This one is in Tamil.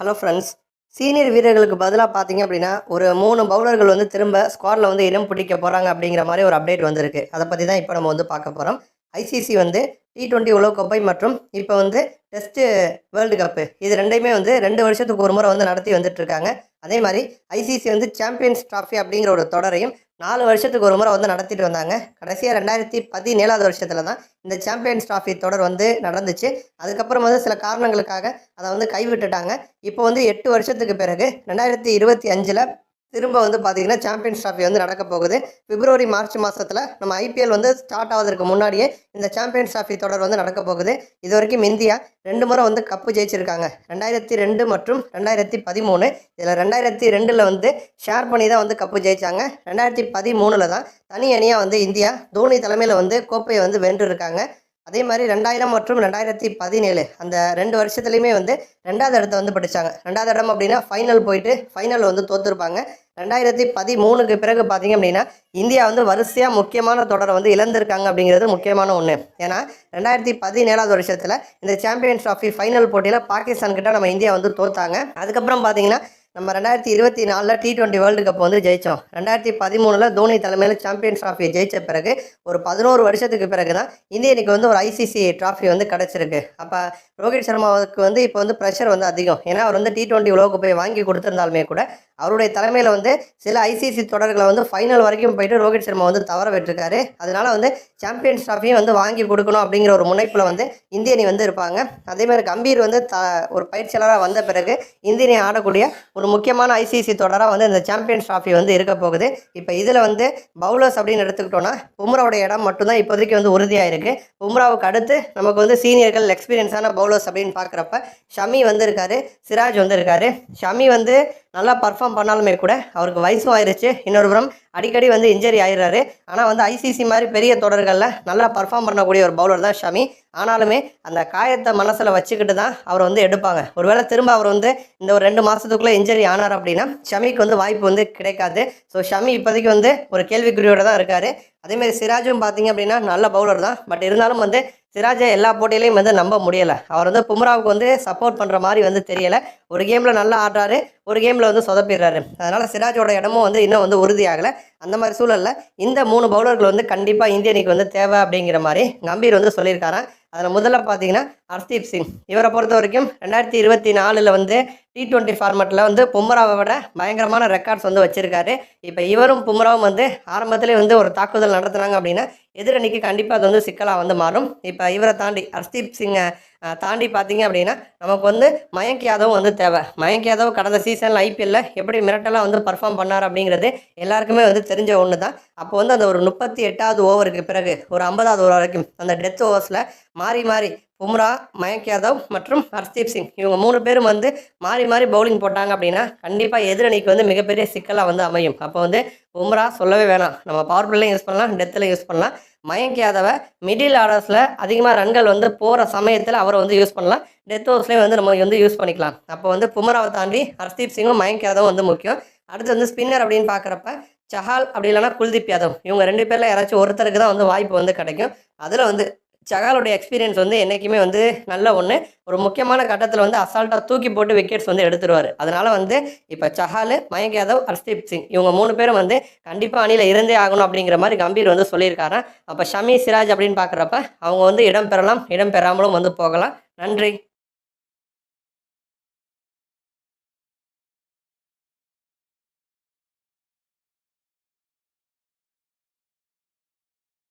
ஹலோ ஃப்ரெண்ட்ஸ் சீனியர் வீரர்களுக்கு பதிலாக பார்த்தீங்க அப்படின்னா ஒரு மூணு பவுலர்கள் வந்து திரும்ப ஸ்குவாடில் வந்து இடம் பிடிக்க போகிறாங்க அப்படிங்கிற மாதிரி ஒரு அப்டேட் வந்திருக்கு. அதை பற்றி தான் இப்போ நம்ம வந்து பார்க்க போகிறோம் ஐசிசி வந்து டி டுவெண்ட்டி உலகக்கோப்பை மற்றும் இப்போ வந்து டெஸ்ட்டு வேர்ல்டு கப்பு இது ரெண்டையுமே வந்து ரெண்டு வருஷத்துக்கு ஒரு முறை வந்து நடத்தி வந்துட்டுருக்காங்க அதே மாதிரி ஐசிசி வந்து சாம்பியன்ஸ் ட்ராஃபி அப்படிங்கிற ஒரு தொடரையும் நாலு வருஷத்துக்கு ஒரு முறை வந்து நடத்திட்டு வந்தாங்க. கடைசியாக ரெண்டாயிரத்தி பதினேழாவது வருஷத்தில் தான் இந்த சாம்பியன்ஸ் ட்ராஃபி தொடர் வந்து நடந்துச்சு. அதுக்கப்புறம் வந்து சில காரணங்களுக்காக அதை வந்து கைவிட்டுட்டாங்க. இப்போ வந்து எட்டு வருஷத்துக்கு பிறகு ரெண்டாயிரத்தி இருபத்தி அஞ்சில் திரும்ப வந்து பார்த்தீங்கன்னா சாம்பியன்ஸ் ட்ராஃபி வந்து நடக்க போகுது. பிப்ரவரி மார்ச் மாதத்தில் நம்ம ஐபிஎல் வந்து ஸ்டார்ட் ஆவதற்கு முன்னாடியே இந்த சாம்பியன்ஸ் ட்ராஃபி தொடர் வந்து நடக்க போகுது. இது வரைக்கும் இந்தியா ரெண்டு முறை வந்து கப்பு ஜெயிச்சிருக்காங்க. ரெண்டாயிரத்தி ரெண்டு மற்றும் ரெண்டாயிரத்தி பதிமூணு. இதில் ரெண்டாயிரத்தி ரெண்டில் வந்து ஷேர் பண்ணி தான் வந்து கப்பு ஜெயிச்சாங்க. ரெண்டாயிரத்தி பதிமூணில் தான் தனி அணியாக வந்து இந்தியா தோனி தலைமையில் வந்து கோப்பையை வந்து வென்றிருக்காங்க. அதே மாதிரி ரெண்டாயிரம் மற்றும் ரெண்டாயிரத்தி பதினேழு அந்த ரெண்டு வருஷத்துலையுமே வந்து ரெண்டாவது இடத்த வந்து படித்தாங்க ரெண்டாவது இடம் அப்படின்னா ஃபைனல் போயிட்டு ஃபைனல் வந்து தோற்றுருப்பாங்க ரெண்டாயிரத்தி பதிமூணுக்கு பிறகு பார்த்தீங்க அப்படின்னா இந்தியா வந்து வரிசையாக முக்கியமான தொடரை வந்து இழந்திருக்காங்க அப்படிங்கிறது முக்கியமான ஒன்று ஏன்னா ரெண்டாயிரத்தி பதினேழாவது வருஷத்தில் இந்த சாம்பியன்ஸ் ட்ராஃபி ஃபைனல் போட்டியில் பாகிஸ்தான் கிட்ட நம்ம இந்தியா வந்து தோத்தாங்க. அதுக்கப்புறம் பார்த்தீங்கன்னா நம்ம ரெண்டாயிரத்தி இருபத்தி நாலில் டி டுவெண்ட்டி வேர்ல்டு கப் வந்து ஜெயித்தோம் ரெண்டாயிரத்தி பதிமூணில் தோனி தலைமையில் சாம்பியன் ட்ராஃபி ஜெயித்த பிறகு ஒரு பதினோரு வருஷத்துக்கு பிறகு தான் இந்திய வந்து ஒரு ஐசிசி ட்ராஃபி வந்து கிடச்சிருக்கு. அப்போ ரோஹித் சர்மாவுக்கு வந்து இப்போ வந்து ப்ரெஷர் வந்து அதிகம். ஏன்னா அவர் வந்து டி டுவெண்ட்டி உலகக்கோப்பையை வாங்கி கொடுத்துருந்தாலுமே கூட அவருடைய தலைமையில் வந்து சில ஐசிசி தொடர்களை வந்து ஃபைனல் வரைக்கும் போயிட்டு ரோஹித் சர்மா வந்து தவற விட்டுருக்காரு. அதனால வந்து சாம்பியன்ஸ் ட்ராஃபியும் வந்து வாங்கி கொடுக்கணும் அப்படிங்கிற ஒரு முனைப்பில் வந்து இந்திய அணி வந்து இருப்பாங்க. அதே மாதிரி கம்பீர் வந்து த ஒரு பயிற்சியாளராக வந்த பிறகு இந்திய அணி ஆடக்கூடிய ஒரு முக்கியமான ஐசிசி தொடராக வந்து இந்த சாம்பியன்ஸ் ட்ராஃபி வந்து இருக்க போகுது. இப்போ இதில் வந்து பவுலர்ஸ் அப்படின்னு எடுத்துக்கிட்டோன்னா பும்ராவோட இடம் மட்டும்தான் இப்போதைக்கு வந்து உறுதியாக இருக்குது பும்ராவுக்கு அடுத்து நமக்கு வந்து சீனியர்கள் எக்ஸ்பீரியன்ஸான பவுலர்ஸ் அப்படின்னு பார்க்குறப்ப ஷமி வந்து இருக்காரு சிராஜ் வந்து இருக்காரு. ஷமி வந்து நல்லா பர்ஃபார்ம் பண்ணாலுமே கூட அவருக்கு வயசும் ஆயிடுச்சு இன்னொரு புறம் அடிக்கடி வந்து இன்ஜரி ஆயிடுறாரு. ஆனால் வந்து ஐசிசி மாதிரி பெரிய தொடர்களில் நல்லா பர்ஃபார்ம் பண்ணக்கூடிய ஒரு பவுலர் தான் ஷமி. ஆனாலுமே அந்த காயத்தை மனசில் வச்சுக்கிட்டு தான் அவர் வந்து எடுப்பாங்க. ஒருவேளை திரும்ப அவர் வந்து இந்த ஒரு ரெண்டு மாதத்துக்குள்ளே இன்ஜரி ஆனார் அப்படின்னா ஷமிக்கு வந்து வாய்ப்பு வந்து கிடைக்காது. ஸோ ஷமி இப்போதைக்கு வந்து ஒரு கேள்விக்குறியோட தான் இருக்கார். அதேமாதிரி சிராஜும் பார்த்தீங்க அப்படின்னா நல்ல பவுலர் தான். பட் இருந்தாலும் வந்து சிராஜை எல்லா போட்டியிலையும் வந்து நம்ப முடியலை. அவர் வந்து பும்ராவுக்கு வந்து சப்போர்ட் பண்ணுற மாதிரி வந்து தெரியலை. ஒரு கேமில் நல்லா ஆடுறாரு. ஒரு கேமில் வந்து சொதப்பிடுறாரு. அதனால் சிராஜோட இடமும் வந்து இன்னும் வந்து உறுதியாகலை. அந்த மாதிரி சூழலில் இந்த மூணு பவுலர்கள் வந்து கண்டிப்பாக இந்திய அணிக்கு வந்து தேவை அப்படிங்கிற மாதிரி கம்பீர் வந்து சொல்லியிருக்காராம். அதில் முதல்ல பார்த்தீங்கன்னா ஹர்தீப் சிங். இவரை பொறுத்த வரைக்கும் ரெண்டாயிரத்தி இருபத்தி நாலில் வந்து டி டுவெண்ட்டி ஃபார்மெட்டில் வந்து பும்ராவை விட பயங்கரமான ரெக்கார்ட்ஸ் வந்து வச்சுருக்காரு. இப்போ இவரும் பும்ராவும் வந்து ஆரம்பத்திலே வந்து ஒரு தாக்குதல் நடத்துனாங்க அப்படின்னா எதிரணிக்கு கண்டிப்பாக அது வந்து சிக்கலாக வந்து மாறும். இப்போ இவரை தாண்டி ஹர்ஷ்தீப் சிங்கை தாண்டி பார்த்தீங்க அப்படின்னா நமக்கு வந்து மயங்க் யாதவும் வந்து தேவை. மயங்க் யாதவ் கடந்த சீசனில் ஐபிஎல்ல எப்படி மிரட்டலாக வந்து பர்ஃபார்ம் பண்ணார் அப்படிங்கிறது எல்லாருக்குமே வந்து தெரிஞ்ச ஒன்று தான் அப்போ வந்து அந்த ஒரு முப்பத்தி எட்டாவது ஓவருக்கு பிறகு ஒரு ஐம்பதாவது ஓவர் வரைக்கும் அந்த டெத் ஓவர்ஸில் மாறி மாறி பும்ரா மயங்க் யாதவ் மற்றும் ஹர்தீப் சிங். இவங்க மூணு பேரும் வந்து மாறி மாறி பவுலிங் போட்டாங்க அப்படின்னா கண்டிப்பாக எதிரணிக்கு வந்து மிகப்பெரிய சிக்கலாக வந்து அமையும். அப்போ வந்து பும்ரா சொல்லவே வேணாம். நம்ம பவர் பிளேலையும் யூஸ் பண்ணலாம் டெத்தில் யூஸ் பண்ணலாம். மயங்க் யாதவை மிடில் ஆர்டர்ஸில் அதிகமாக ரன்கள் வந்து போகிற சமயத்தில் அவரை வந்து யூஸ் பண்ணலாம். டெத் ஓவர்ஸ்லேயும் வந்து நம்ம வந்து யூஸ் பண்ணிக்கலாம். அப்போ வந்து புமராவை தாண்டி ஹர்தீப் சிங்கும் மயங்க் யாதவும் வந்து முக்கியம். அடுத்து வந்து ஸ்பின்னர் அப்படின்னு பார்க்குறப்ப சஹால் அப்படி இல்லைன்னா குல்தீப் யாதவ். இவங்க ரெண்டு பேரில் யாராச்சும் ஒருத்தருக்கு தான் வந்து வாய்ப்பு வந்து கிடைக்கும். அதில் வந்து சகாலுடைய எக்ஸ்பீரியன்ஸ் வந்து என்றைக்குமே வந்து நல்ல ஒன்று ஒரு முக்கியமான கட்டத்தில் வந்து அசால்ட்டாக தூக்கி போட்டு விக்கெட்ஸ் வந்து எடுத்துருவார். அதனால் வந்து இப்போ சஹால் மயங்க் யாதவ் ஹர்ஸ்தீப் சிங் இவங்க மூணு பேரும் வந்து கண்டிப்பாக அணியில் இருந்தே ஆகணும் அப்படிங்கிற மாதிரி கம்பீர் வந்து சொல்லியிருக்காராம் அப்போ ஷமி சிராஜ் அப்படின்னு பார்க்குறப்ப அவங்க வந்து இடம் பெறலாம் இடம் பெறாமலும் வந்து போகலாம். நன்றி.